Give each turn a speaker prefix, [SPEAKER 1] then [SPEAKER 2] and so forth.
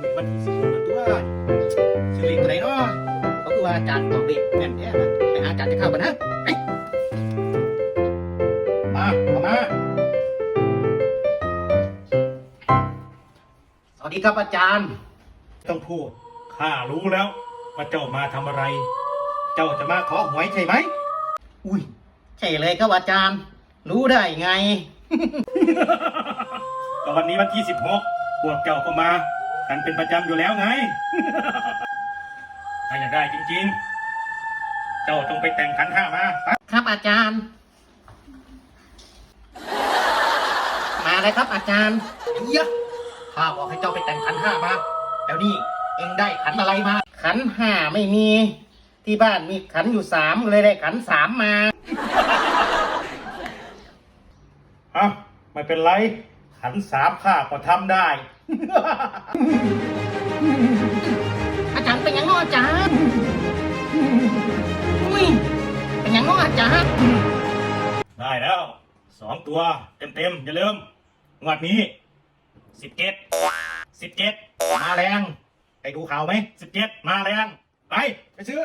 [SPEAKER 1] มีวันที่สิบตัวชื่อเล่นตัวไหนเนาะก็คือว่าอาจารย์บอกเด็กแม่นแท้นะไปหาอาจารย์จะเข้ากันนะไปมาเข้ามา สวัสดีครับอาจารย์
[SPEAKER 2] ต้องพูด ข้ารู้แล้วว่าเจ้ามาทำอะไร เจ้าจะมาขอหวยใช่ไหม
[SPEAKER 1] อุ้ย ใช่เลยครับอาจารย์ รู้ได้ไง
[SPEAKER 2] ก็วันนี้วันที่สิบหกพวกเจ้าก็มา กันเป็นประจำอยู่แล้วไง ถ้าอยากได้จริง ๆ เจ้าจงไปแต่งขันห้ามาไป
[SPEAKER 1] ครับอาจารย์ มาเลยครับอาจารย์เยอะข้าบอกให้เจ้าไปแต่งขันห้ามาแล้วนี่เองได้ขันอะไรมา ขันห้าไม่มี ที่บ้านมีขันอยู่สามเลยได้ขันสามมา
[SPEAKER 2] อะไม่เป็นไร ขันสามข้าก็ทำได้
[SPEAKER 1] อาจารย์เป็นยังไงอาจารย์อุ้ยเป็นยังไงอาจารย์
[SPEAKER 2] ได้แล้วสองตัวเต็มๆอย่าลืมงวดนี้สิบเจ็ดสิบเจ็ดมาแรงไปดูข่าวไหมสิบเจ็ดมาแรงไปไปซื้อ